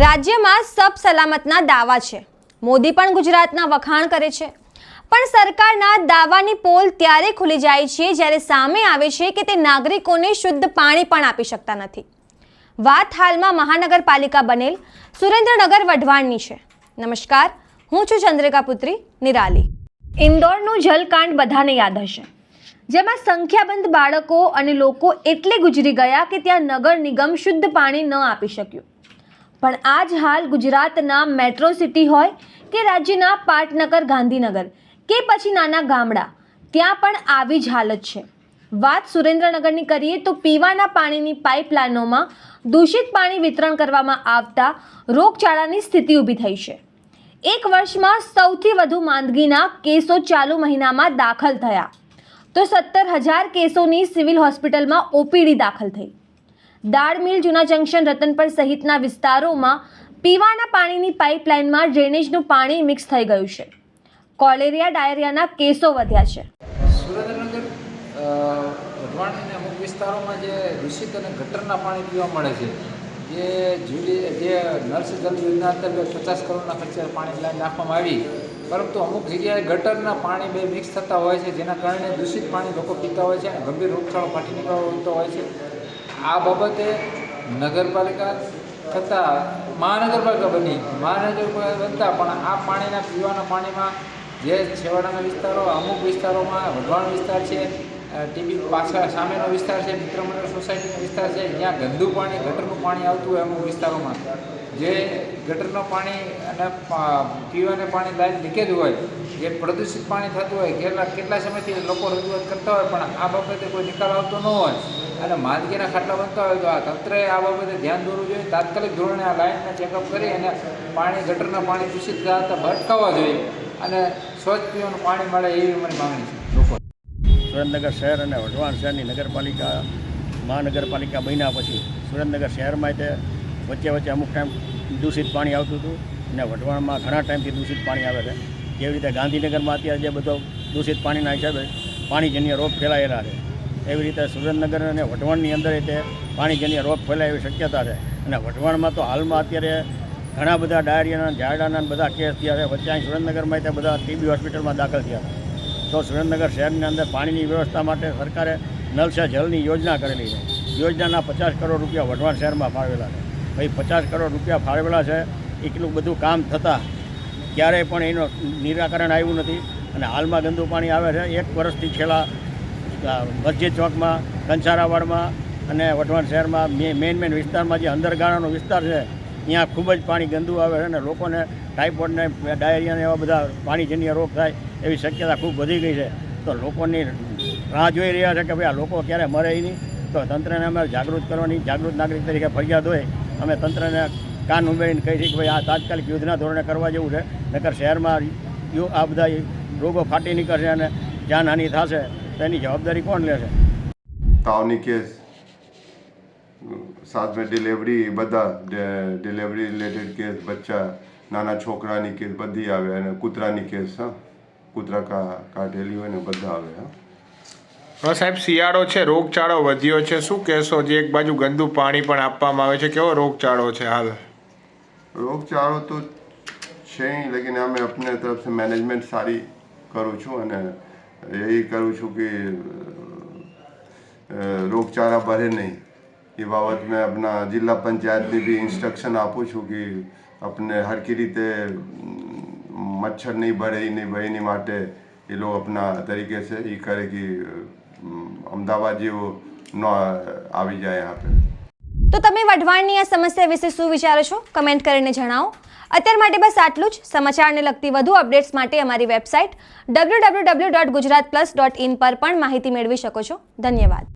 રાજ્યમાં સબ સલામતના દાવા છે. મોદી પણ ગુજરાતના વખાણ કરે છે. પણ સરકારના દાવાની પોલ ત્યારે ખુલી જાય છે જ્યારે સામે આવે છે કે તે નાગરિકોને શુદ્ધ પાણી પણ આપી શકતા નથી. વાત હાલમાં મહાનગરપાલિકા બનેલ સુરેન્દ્રનગર વઢવાણની છે. નમસ્કાર, હું છું ચંદ્રિકા પુત્રી, નિરાલી. ઇન્દોરનું જલકાંડ બધાને યાદ હશે. જેમાં સંખ્યાબંધ બાળકો અને લોકો એટલે ગુજરી ગયા કે ત્યાં નગર નિગમ શુદ્ધ પાણી ન આપી શક્યું. પણ આ જ હાલ ગુજરાતના મેટ્રો સિટી હોય કે રાજ્યના પાટનગર, ગાંધીનગર કે પછી નાના ગામડા, ત્યાં પણ આવી જ હાલત છે. વાત સુરેન્દ્રનગરની કરીએ તો પીવાના પાણીની પાઇપલાઇનોમાં દૂષિત પાણી વિતરણ કરવામાં આવતા રોગચાળાની સ્થિતિ ઊભી થઈ છે. એક વર્ષમાં સૌથી વધુ માંદગીના કેસો ચાલુ મહિનામાં દાખલ થયા. તો સત્તર હજાર કેસોની સિવિલ હોસ્પિટલમાં ઓપીડી દાખલ થઈ. દાળ મિલ જૂના જંકશન રતનપર સહિતના વિસ્તારોમાં પીવાના પાણીની પાઇપલાઇનમાં ડ્રેનેજનું પાણી મિક્સ થઈ ગયું છે. કોલેરિયા, ડાયરિયાના કેસો વધ્યા છે. અમુક વિસ્તારોમાં જે દૂષિત અને ગટરના પાણી પીવા મળે છે, જે જુલી જે નર્સ જલ યોજના અંતર્ગત પચાસ કરોડના ખર્ચે પાણી લાઈન નાખવામાં આવી, પરંતુ અમુક જગ્યાએ ગટરના પાણી બે મિક્સ થતા હોય છે, જેના કારણે દૂષિત પાણી લોકો પીતા હોય છે અને ગંભીર રોગચાળો ફાટી નીકળતો હોય છે. આ બાબતે નગરપાલિકા થતાં મહાનગરપાલિકા બની. મહાનગરપાલિકા બનતા પણ આ પાણીના પીવાના પાણીમાં જે છેવાડાના વિસ્તારો, અમુક વિસ્તારોમાં વઢવાણ વિસ્તાર છે ટીબી પાછળ સામેનો વિસ્તાર છે મિત્રમંડળ સોસાયટીનો વિસ્તાર છે જ્યાં ગંદુ પાણી, ગટરનું પાણી આવતું હોય અમુક વિસ્તારોમાં. જે ગટરનું પાણી અને પીવાને પાણી લાઈન લીકેજ હોય, જે પ્રદૂષિત પાણી થતું હોય, કેટલા કેટલા સમયથી લોકો રજૂઆત કરતા હોય, પણ આ બાબતે કોઈ નિકાલ આવતો ન હોય અને માંદગીના ખાટલા બનતા હોય તો આ તંત્રએ આ બાબતે ધ્યાન દોરવું જોઈએ. તાત્કાલિક ધોરણે આ લાઇનને ચેકઅપ કરી અને પાણી, ગટરના પાણી દૂષિત થતા ભટકાવવા જોઈએ અને સ્વચ્છ પીવાનું પાણી મળે એવી અમારી માગણી છે. લોકો. સુરેન્દ્રનગર શહેર અને વઢવાણ શહેરની નગરપાલિકા, મહાનગરપાલિકા બન્યા પછી સુરેન્દ્રનગર શહેરમાં તે વચ્ચે વચ્ચે અમુક ટાઈમ દૂષિત પાણી આવતું હતું અને વઢવાણમાં ઘણા ટાઈમથી દૂષિત પાણી આવે છે. જેવી રીતે ગાંધીનગરમાં અત્યારે જે બધો દૂષિત પાણીના હિસાબે પાણીજન્ય રોગ ફેલાયેલા છે. એવી રીતે સુરેન્દ્રનગર અને વઢવાણની અંદર તે પાણીજન્ય રોગ ફેલાય એવી શક્યતા છે. અને વઢવાણમાં તો હાલમાં અત્યારે ઘણા બધા ડાયરિયાના, ઝાડાના બધા કેસ થયા છે. વચ્ચે અહીં સુરેન્દ્રનગરમાં તે બધા ટીબી હોસ્પિટલમાં દાખલ થયા હતા તો સુરેન્દ્રનગર શહેરની અંદર પાણીની વ્યવસ્થા માટે સરકારે નલ સે જલની યોજના કરેલી છે. યોજનાના પચાસ કરોડ રૂપિયા વઢવાણ શહેરમાં ફાળવેલા છે. ભાઈ, પચાસ કરોડ રૂપિયા ફાળવેલા છે, એટલું બધું કામ થતાં ક્યારેય પણ એનું નિરાકરણ આવ્યું નથી. અને હાલમાં ગંદુ પાણી આવે છે, એક વર્ષથી છેલ્લા મસ્જિદ ચોકમાં, કંસારાવાડમાં અને વઢવાણ શહેરમાં મેઇન મેઇન વિસ્તારમાં જે અંદરગાળાનો વિસ્તાર છે, ત્યાં ખૂબ જ પાણી ગંદુ આવે છે અને લોકોને ટાઇફોઇડને ડાયરિયાને એવા બધા પાણીજન્ય રોગ થાય એવી શક્યતા ખૂબ વધી ગઈ છે. તો લોકોની રાહ જોઈ રહ્યા છે કે ભાઈ આ લોકો ક્યારે મરે નહીં. તો તંત્રને અમે જાગૃત કરવાની, જાગૃત નાગરિક તરીકે ફરિયાદ હોય અમે તંત્રને કાન ઉમેરીને કહી છીએ કે ભાઈ આ તાત્કાલિક યુદ્ધના ધોરણે કરવા જેવું છે. નકર શહેરમાં આ બધા રોગો ફાટી નીકળશે અને જાનહાનિ થશે, તો એની જવાબદારી કોણ લેશે? તાવની કેસ સાથે ડિલિવરી બધા ડિલેવરી રિલેટેડ કેસ, બચ્ચા, નાના છોકરાની કેસ બધી આવે અને કૂતરાની કેસ, હા? કૂતરા કાઢેલી હોય ને બધા આવે, હા? હા, સાહેબ, શિયાળો છે, રોગચાળો વધ્યો છે. શું કહેશો, જે એક બાજુ ગંદુ પાણી પણ આપવામાં આવે છે, કેવો રોગચાળો છે હાલ? રોગચાળો તો છે લેકિન અમે આપને તરફથી મેનેજમેન્ટ સારી કરું છું અને એ કરું છું કે રોગચાળા ભરે નહીં. એ બાબત મેં આપણા જિલ્લા પંચાયતની બી ઇન્સ્ટ્રક્શન આપું છું કે આપણે હરકી રીતે મચ્છર નહીં ભરે, એ નહીં ભરે એની માટે એ લોકો આપના તરીકે છે, એ કરે કે અમદાવાદ જેવો ન આવી જાય આપણે તો તમે વઢવાણની આ સમસ્યા વિશે શું વિચારો છો? કમેન્ટ કરીને જણાવો. અત્યાર માટે બસ આટલું જ. સમાચારને લગતી વધુ અપડેટ્સ માટે અમારી website W W W dot Gujarat plus dot in પર પણ માહિતી મેળવી શકો છો. ધન્યવાદ.